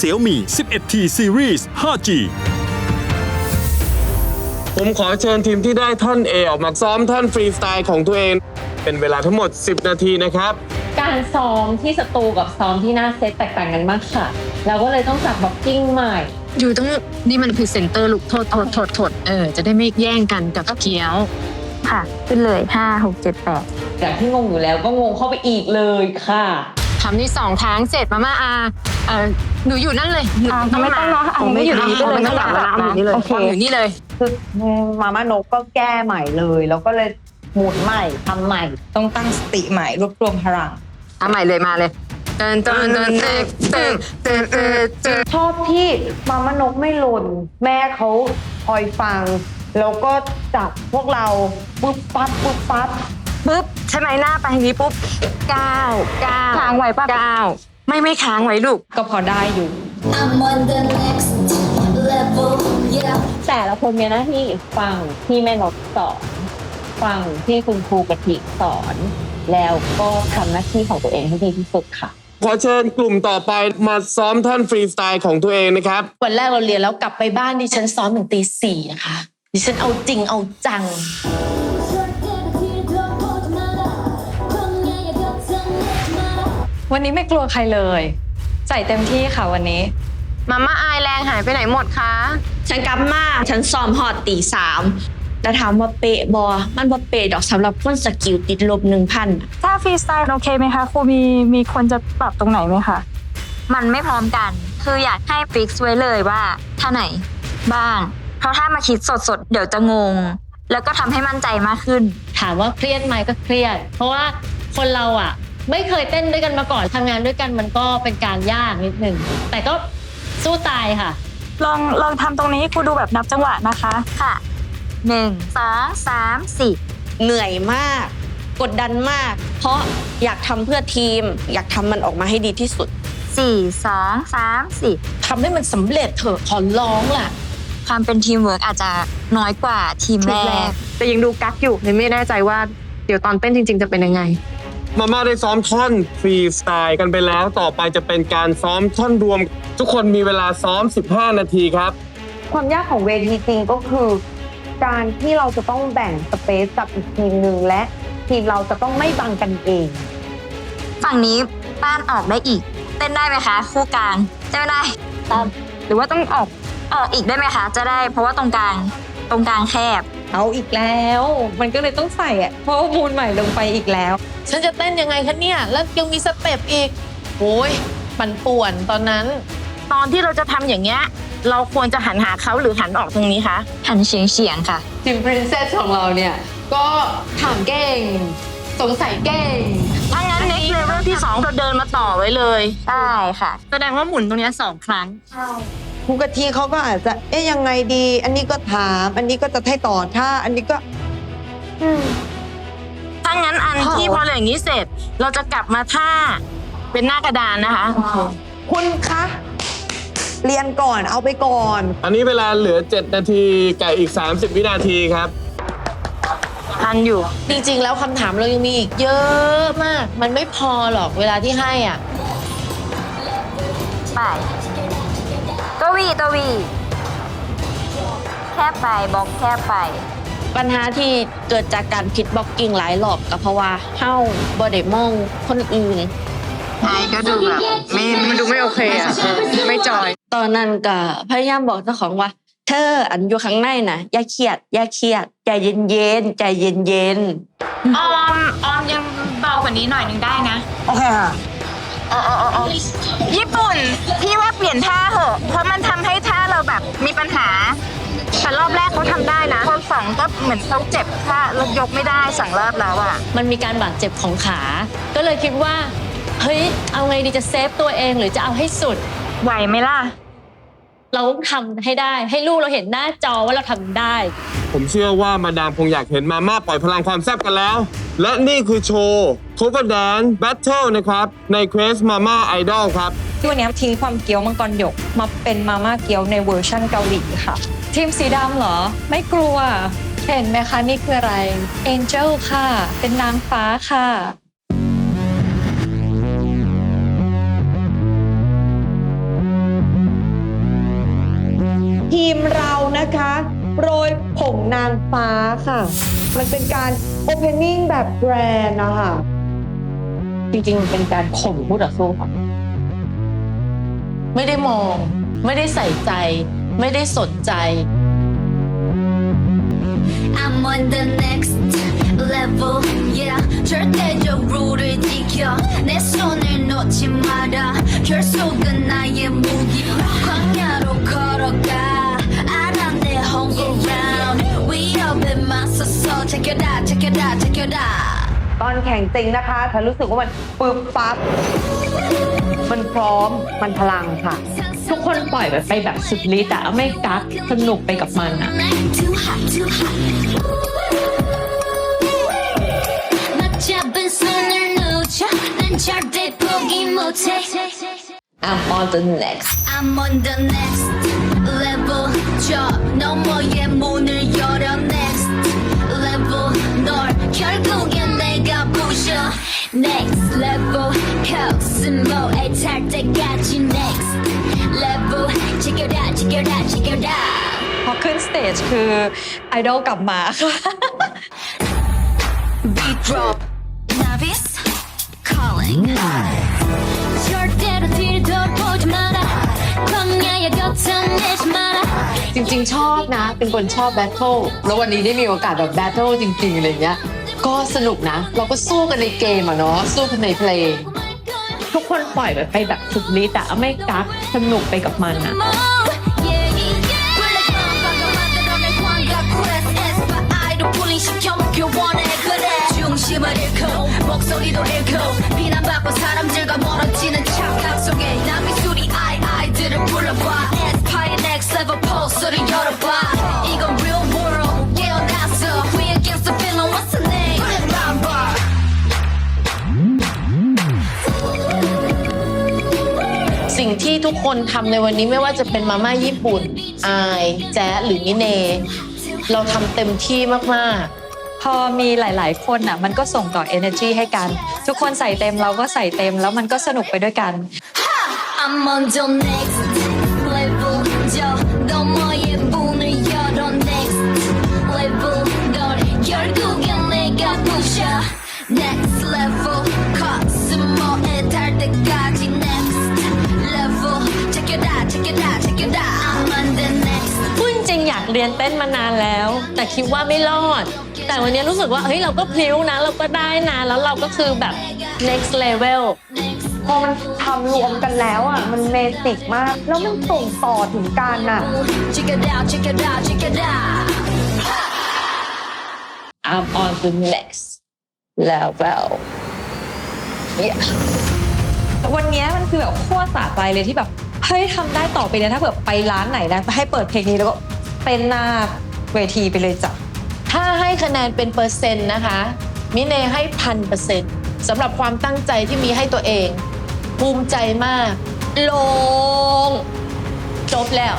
Xiaomi 11T Series 5G ผมขอเชิญทีมที่ได้ท่อน A ออกมาซ้อมท่อนฟรีสไตล์ของตัวเอง เป็นเวลาทั้งหมด 10 นาทีนะครับ การซ้อมที่สตูกับซ้อมที่หน้าเซตแตกต่างกันมากค่ะ เราก็เลยต้องจับบ็อกกิ้งใหม่ อยู่ต้องนี่มันคือเซนเตอร์ลูกโทษโทษโทษโทษเออ จะได้ไม่แย่งกันกับเกียว ค่ะ ขึ้นเลยห้าหกเจ็ดแปดจากที่งงอยู่แล้วก็งงเข้าไปอีกเลยค่ะ ทำที่สองครั้งเสร็จมาม่าอาเออหนูอยู่นั่นเลยหนูอ่าไม่ต้องเนาะอะไม่อยู่ดีก็เลยไม่ไม่ต้ต้อองงหลับหลับนะอยู่นี่เลยโอเคความอยู่นี่เลย คือมาม่านกก็แก้ใหม่เลย แล้วก็เลยหมุนใหม่ทำใหม่ ต้องตั้งสติใหม่รวบรวมพลัง เอาใหม่เลยมาเลยเตินเตินเตินเตินเตินเตินเตินเตินชอบที่มาม่านกไม่หล่นแม่เขาคอยฟัง แล้วก็จับพวกเราปุ๊บปั๊บปุ๊บปั๊บปุ๊บ ใช่ไหมหน้าไปทางนี้ปุ๊บเก้าเก้าค้างไว้ป่ะเก้าไม่ไม่ค้างไว้ลูก ก็พอได้อยู่ I'm on the next level, yeah. แต่ละคนมีหน้าที่ฟังที่แม่นกสอนฟังที่คุณครูกะทิสอน แล้วก็ทำหน้าที่ของตัวเองให้ดีที่สุดค่ะ ขอเชิญกลุ่มต่อไปมาซ้อมท่อนฟรีสไตล์ของตัวเองนะครับ วันแรกเราเรียนแล้วกลับไปบ้านดิฉันซ้อมถึงตีสี่นะคะ ดิฉันเอาจริงเอาจัง วันนี้ไม่กลัวใครเลย ใส่เต็มที่ค่ะวันนี้ มาม่าอายแรงหายไปไหนหมดคะ ฉันกลับมาฉันซ้อมหอดตีสามแต่ถามว่าเป๊ะบอ มันบ่เป๊ะดอกสำหรับคนสกิลติดลบหนึ่งพันถ้าฟรีสไตล์โอเคไหมคะครูมีมีคนจะปรับตรงไหนไหมคะ มันไม่พร้อมกัน คืออยากให้ฟิกซ์ไว้เลยว่าท่าไหนบ้าง เพราะถ้ามาคิดสดๆ เดี๋ยวจะงง แล้วก็ทำให้มั่นใจมากขึ้น ถามว่าเครียดไหมก็เครียด เพราะว่าคนเราอะ ไม่เคยเต้นด้วยกันมาก่อนทำงานด้วยกันมันก็เป็นการยากนิดหนึ่งแต่ก็สู้ตายค่ะ ลองลองทำตรงนี้ครูดูแบบนับจังหวะนะคะ ค่ะหนึ่งสองสามสี่เหนื่อยมาก กดดันมาก เพราะอยากทำเพื่อทีม อยากทำมันออกมาให้ดีที่สุด สี่สองสามสี่ทำให้มันสำเร็จเถอะขอร้องล่ะ ความเป็นทีมเวิร์กอาจจะน้อยกว่าทีมแรกแต่ยังดูกักอยู่เลยไม่แน่ใจว่า เดี๋ยวตอนเต้นจริง ๆ จะเป็นยังไง มาม่าได้ซ้อมท่อนฟรีสไตล์กันไปแล้ว ต่อไปจะเป็นการซ้อมท่อนรวม ทุกคนมีเวลาซ้อม 15 นาทีครับ ความยากของเวทีจริงก็คือ การที่เราจะต้องแบ่งสเปซกับอีกทีมหนึ่งและทีมเราจะต้องไม่บังกันเอง ฝั่งนี้ป้านออกได้อีก เต้นได้ไหมคะคู่กลางจะไม่ได้ตามหรือว่าต้องออกออกอีกได้ไหมคะ จะได้เพราะว่าตรงกลางตรงกลางแคบ เอาอีกแล้ว มันก็เลยต้องใส่อะข้อมูลใหม่ลงไปอีกแล้ว ฉันจะเต้นยังไงคะเนี่ย แล้วยังมีสเต็ปอีกโอ้ยปั่นป่วนตอนนั้น ตอนที่เราจะทำอย่างเงี้ย เราควรจะหันหาเขาหรือหันออกตรงนี้คะ หันเฉียงเฉียงๆค่ะทีม Princess ของเราเนี่ย ก็ถามเก่ง สงสัยเก่ง ถ้างั้น next level ที่ 2 เราเดินมาต่อไว้เลย ใช่ค่ะ แสดงว่าหมุนตรงเนี้ยสองครั้ง ครูกะทิเขาก็อาจจะ เอ๊ยยังไงดี อันนี้ก็ถาม อันนี้ก็จะให้ต่อท่า อันนี้ก็ ถ้างั้นอันที่พออย่างนี้เสร็จ เราจะกลับมาท่าเป็นหน้ากระดานนะคะ คุณคะ เรียนก่อนเอาไปก่อน อันนี้เวลาเหลือ 7 นาทีกับอีก 30 วินาทีครับ ทันอยู่ จริงๆ แล้วคำถามเรายังมีอีกเยอะมาก มันไม่พอหรอกเวลาที่ให้อะ ไป ตัววีตัววี แค่ไปบล็อกแค่ไป ปัญหาที่เกิดจากการผิดบล็อกกิ้งหลายรอบก็เพราะว่าเฮ้าบอดมองคนอื่นใช่ก็ดูแบบไม่มันดูไม่โอเคอะเออไม่จอย ตอนนั้นก็พยายามบอกเจ้าของว่า เธออันอยู่ข้างในนะอย่าเครียดอย่าเครียดใจเย็นเย็นๆใจเย็นเย็นๆออม ออมยังเบากว่านี้หน่อยนึงได้นะ โอเคค่ะเออเออเออเออญี่ปุ่น พี่ว่าเป ลี่ยนท่าเหอะ เพราะมันทำให้ท่าเราแบบมีปัญหา แต่รอบแรกเขาทำได้นะรอบสองก็เหมือนเขาเจ็บท่าแล้วยกไม่ได้สองรอบแล้วอะมันมีการบาดเจ็บของขา ก็เลยคิดว่า เฮ้ย เอาไงดีจะเซฟตัวเองหรือจะเอาให้สุด ไหวไหมล่ะ เราต้องทำให้ได้ ให้ลูกเราเห็นหน้าจอว่าเราทำได้ ผมเชื่อว่ามาดามคงอยากเห็นมาม่าปล่อยพลังความแซ่บกันแล้ว และนี่คือโชว์ Cover Dance Battle นะครับ ใน Quest Mama Idol ครับ ที่วันนี้ทิ้งความเกี๊ยวมังกรหยกมาเป็นมาม่าเกี๊ยวในเวอร์ชั่นเกาหลีค่ะ ทีมสีดำเหรอ ไม่กลัว เห็นไหมคะนี่คืออะไรเอ็นเจลค่ะ เป็นนางฟ้าค่ะทีมเรานะคะโรยผงนางฟ้าค่ะ มันเป็นการโอเพนนิ่งแบบแบรนด์นะคะจริงๆ เป็นการข่มผู้ต่อสู้ค่ะ ไม่ได้มอง ไม่ได้ใส่ใจ ไม่ได้สนใจ I'm on the next level yeah 절대적으로를 지켜 내 손을 놓지 마라 결속은 나의 무기 광야로 걸어가 알아 내 home ground 위협에 맞서서 check it out check it out check it out ตอนแข่งจริงนะคะฉันรู้สึกว่ามันปึ๊บปั๊บ มันพร้อม มันพลังค่ะ ทุกคนปล่อยแบบไปแบบสุดฤทธิ์อะไม่กักสนุกไปกับมันอะ Too hot too hot 막 잡은 손을 놓쳐 난 절대 포기 못해 I'm on the next I'm on the next level 저 너머의 문을 열어 next level 널 결국엔 내가 부셔 next level 코스모에 탈 때까지 next level check it out check it out check it out พอขึ้นสเตจคือไอดอลกลับมาค่ะ beat drop novice calling 절대로 뒤를 돌아보지 마라 광야의 겉은 내지 마라 จริงๆ ชอบนะ เป็นคนชอบแบทเทิลแล้ววันนี้ได้มีโอกาสแบบแบทเทิลจริงๆ อะไรเงี้ย ก็สนุกนะ เราก็สู้กันในเกมอะเนาะ สู้กันในเพลง ทุกคนปล่อยแบบไปแบบสุดฤทธิ์อะไม่กักสนุกไปกับมันอะ 중심을 잃고 목소리도 잃고 비난받고 사람들과 멀어지는 ที่ทุกคนทำในวันนี้ไม่ว่าจะเป็นมาม่าญี่ปุ่น อาย แจ๊สหรือมิเน เราทำเต็มที่มาก ๆ พอมีหลาย ๆ คนอะ มันก็ส่งต่อ energy ให้กัน ทุกคนใส่เต็มเราก็ใส่เต็มแล้วมันก็สนุกไปด้วยกัน I'm on the next จริงๆอยากเรียนเต้นมานานแล้ว แต่คิดว่าไม่รอด แต่วันนี้รู้สึกว่าเฮ้ยเราก็พลิ้วนะ เราก็ได้นะ แล้วเราก็คือแบบ next level พอมันทำรวมกันแล้วอะ มันเมสิกมาก แล้วมันส่งต่อถึงการอะ check it out check it out check it out I'm on the next level yeah วันนี้มันคือแบบโคตรสะใจเลยที่แบบเฮ้ยทำได้ต่อไปเนี่ยถ้าเผื่อไปร้านไหนนะ ให้เปิดเพลงนี้แล้วก็ เป็นหน้าเวทีไปเลยจ้ะ ถ้าให้คะแนนเป็นเปอร์เซ็นต์นะคะ มิเนให้พันเปอร์เซ็นต์สำหรับความตั้งใจที่มีให้ตัวเอง ภูมิใจมาก ลง จบแล้ว